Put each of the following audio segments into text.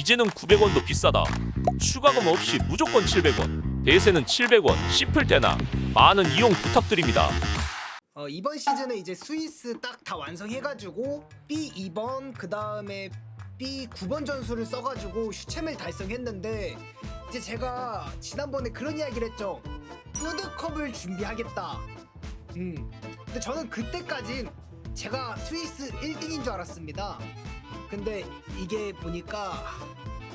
이제는 900원도 비싸다. 추가금 없이 무조건 700원. 대세는 700원. 씹을 때나 많은 이용 부탁드립니다. 어, 이번 시즌에 이제 스위스 딱 다 완성해가지고 B 2번 그 다음에 B 9번 전술을 써가지고 슈챔을 달성했는데 이제 제가 지난번에 그런 이야기를 했죠. 푸드컵을 준비하겠다. 음. 근데 저는 그때까진 제가 스위스 1등인 줄 알았습니다. 근데 이게 보니까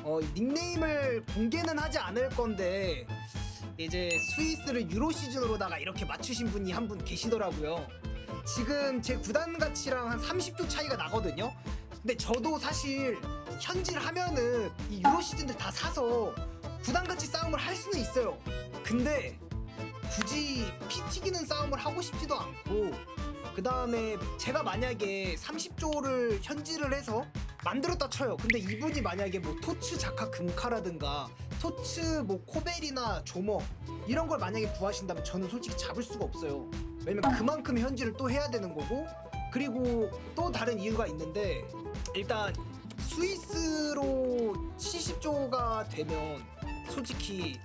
어, 닉네임을 공개는 하지 않을 건데 이제 스위스를 유로 시즌으로다가 이렇게 맞추신 분이 한 분 계시더라고요. 지금 제 구단 가치랑 한 30조 차이가 나거든요. 근데 저도 사실 현질 하면은 이 유로 시즌들 다 사서 구단 가치 싸움을 할 수는 있어요. 근데 굳이 피 튀기는 싸움을 하고 싶지도 않고 그 다음에 제가 만약에 30조를 현질을 해서 만들었다 쳐요. 근데 이분이 만약에 뭐 토츠 자카 금카라든가 토츠 뭐 코벨이나 조머 이런 걸 만약에 구하신다면 저는 솔직히 잡을 수가 없어요. 왜냐면 그만큼 현질을 또 해야 되는 거고 그리고 또 다른 이유가 있는데 일단 스위스로 70조가 되면 솔직히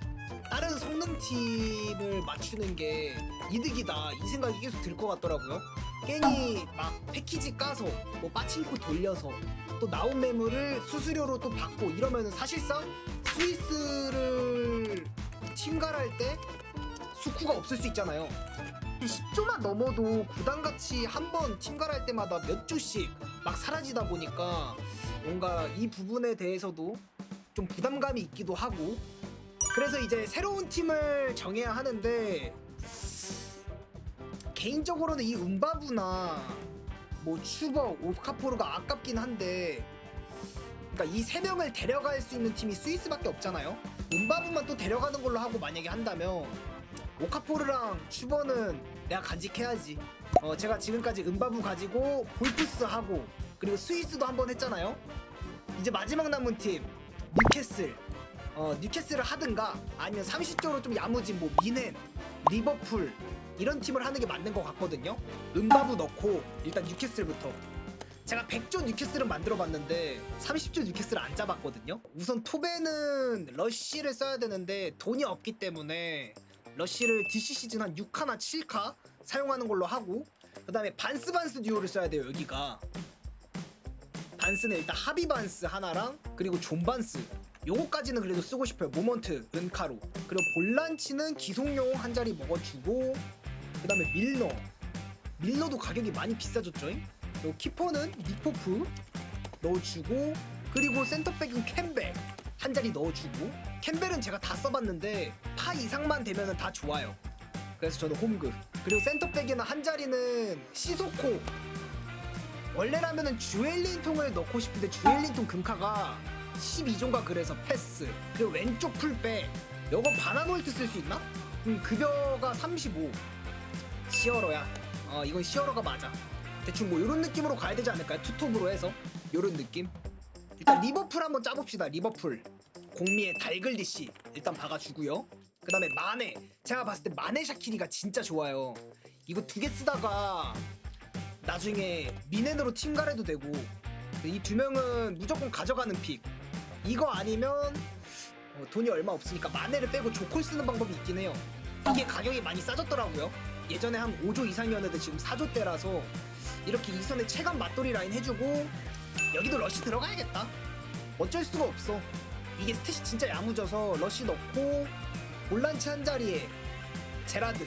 다른 성능 팀을 맞추는 게 이득이다 이 생각이 계속 들 것 같더라고요. 괜히 막 패키지 까서 뭐 빠친코 돌려서 또 나온 매물을 수수료로 또 받고 이러면 사실상 스위스를 팀갈할 때 수쿠가 없을 수 있잖아요. 10조만 넘어도 구단 가치 한번 팀갈할 때마다 몇 조씩 막 사라지다 보니까 뭔가 이 부분에 대해서도 좀 부담감이 있기도 하고 그래서 이제 새로운 팀을 정해야 하는데 개인적으로는 이 음바부나 뭐 슈버, 오카포르가 아깝긴 한데 그러니까 이 세 명을 데려갈 수 있는 팀이 스위스밖에 없잖아요. 음바부만 또 데려가는 걸로 하고 만약에 한다면 오카포르랑 슈버는 내가 간직해야지. 어 제가 지금까지 음바부 가지고 볼프스 하고 그리고 스위스도 한 번 했잖아요. 이제 마지막 남은 팀 뉴캐슬. 어 뉴캐슬을 하든가 아니면 30조로 좀 야무진 뭐 미넨, 리버풀 이런 팀을 하는 게 맞는 것 같거든요. 음바부 넣고 일단 뉴캐슬부터. 제가 100조 뉴캐슬은 만들어 봤는데 30조 뉴캐슬을 안 잡았거든요. 우선 톱에는 러쉬를 써야 되는데 돈이 없기 때문에 러쉬를 DC 시즌 한 6카나 7카 사용하는 걸로 하고 그 다음에 반스 반스 듀오를 써야 돼요 여기가 반스는 일단 하비 반스 하나랑 그리고 존 반스 요거까지는 그래도 쓰고 싶어요 모먼트 은카로 그리고 볼란치는 기속용 한 자리 먹어주고 그 다음에 밀러. 밀러도 가격이 많이 비싸졌죠 그리고 키퍼는 니포프 넣어주고 그리고 센터백은 캠벨 한 자리 넣어주고. 캠벨은 제가 다 써봤는데 파 이상만 되면은 다 좋아요. 그래서 저는 홈그 그리고 센터백이나 한 자리는 시소코. 원래라면은 주엘린통을 넣고 싶은데 주엘린통 금카가 12종가 그래서 패스. 그리고 왼쪽 풀백. 요거 바나몰트 쓸 수 있나? 음 급여가 35 시어러야. 어 이건 시어러가 맞아. 대충 뭐 요런 느낌으로 가야 되지 않을까요? 투톱으로 해서? 요런 느낌? 일단 리버풀 한번 짜봅시다 리버풀. 공미의 달글리시 일단 박아주고요. 그 다음에 마네 제가 봤을 때 마네 샤키리가 진짜 좋아요. 이거 두 개 쓰다가 나중에 미넨으로 팀갈해도 되고. 이 두 명은 무조건 가져가는 픽. 이거 아니면 어, 돈이 얼마 없으니까 마네를 빼고 조콜 쓰는 방법이 있긴 해요. 이게 가격이 많이 싸졌더라고요 예전에 한 5조 이상이었는데 지금 4조 대라서 이렇게 이선에 체감 맞돌이 라인 해주고 여기도 러쉬 들어가야겠다. 어쩔 수가 없어. 이게 스탯이 진짜 야무져서 러쉬 넣고 볼란치 한 자리에 제라드.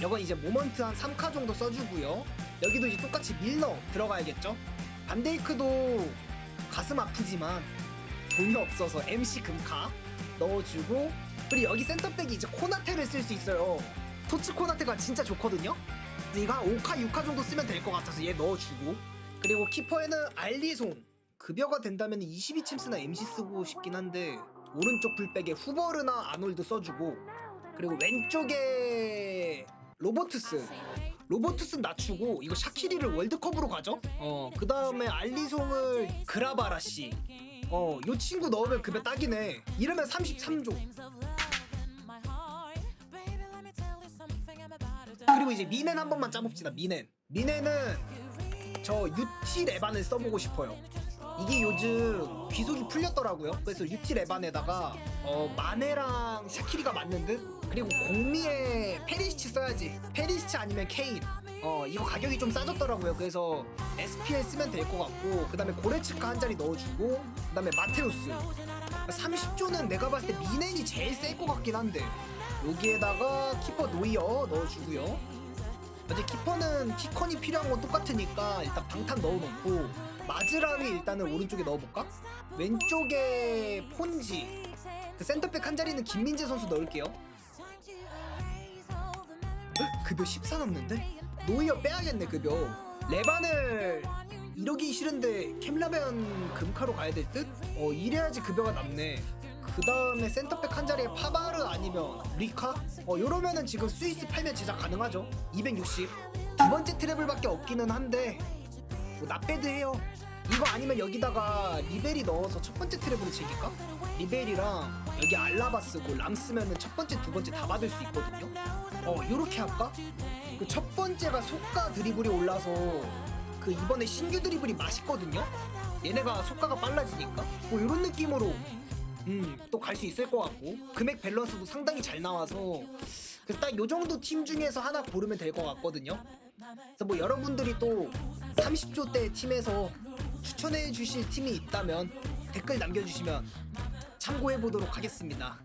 이건 이제 모먼트 한 3카 정도 써주고요. 여기도 이제 똑같이 밀러 들어가야겠죠? 반데이크도 가슴 아프지만 돈이 없어서 MC 금카 넣어주고 그리고 여기 센터백이 이제 코나테를 쓸 수 있어요 토츠 코나테가 진짜 좋거든요 그래서 이거 한 5카 6카 정도 쓰면 될 것 같아서 얘 넣어주고 그리고 키퍼에는 알리송 급여가 된다면 22챔스나 MC 쓰고 싶긴 한데 오른쪽 풀백에 후버르나 아놀드 써주고 그리고 왼쪽에 로버트스 로버트스 낮추고 이거 샤키리를 월드컵으로 가죠? 어, 그 다음에 알리송을 그라바라 씨. 어, 요 친구 넣으면 급여 딱이네. 이러면 33조. 그리고 이제 미넨 한 번만 짜봅시다. 미넨. 미넨은 저 UT 레반을 써보고 싶어요. 이게 요즘 귀속이 풀렸더라고요. 그래서 유티 레반에다가 어, 마네랑 샤키리가 맞는 듯 그리고 공미에 페리시치 써야지. 페리시치 아니면 케인. 어 이거 가격이 좀 싸졌더라고요. 그래서 SPL 쓰면 될 것 같고 그다음에 고레츠카 한 자리 넣어주고 그다음에 마테우스 30조는 내가 봤을 때 미넨이 제일 셀 것 같긴 한데 여기에다가 키퍼 노이어 넣어주고요. 이제 키퍼는 키컨이 필요한 건 똑같으니까 일단 방탄 넣어놓고 마즈라위 일단은 오른쪽에 넣어볼까? 왼쪽에 폰지 그 센터백 한 자리는 김민재 선수 넣을게요. 헉, 급여 14 남는데? 노이어 빼야겠네 급여. 레반을 이러기 싫은데 캠라벤 금카로 가야 될 듯? 어 이래야지 급여가 남네. 그 다음에 센터백 한 자리에 파바르 아니면 리카? 어 요러면은 지금 스위스 팔면 제작 가능하죠. 260. 두 번째 트래블밖에 없기는 한데 뭐 나빼드 해요. 이거 아니면 여기다가 리벨이 넣어서 첫 번째 트래블을 즐길까? 리벨이랑 여기 알라바 쓰고 람 쓰면은 첫 번째 두 번째 다 받을 수 있거든요. 어 요렇게 할까? 그 첫 번째가 속가 드리블이 올라서 그 이번에 신규 드리블이 맛있거든요. 얘네가 속가가 빨라지니까 뭐 이런 느낌으로 음 또 갈 수 있을 것 같고 금액 밸런스도 상당히 잘 나와서 그래서 딱 요 정도 팀 중에서 하나 고르면 될 것 같거든요. 그래서 뭐 여러분들이 또 30조 대 팀에서 추천해 주실 팀이 있다면 댓글 남겨주시면 참고해 보도록 하겠습니다.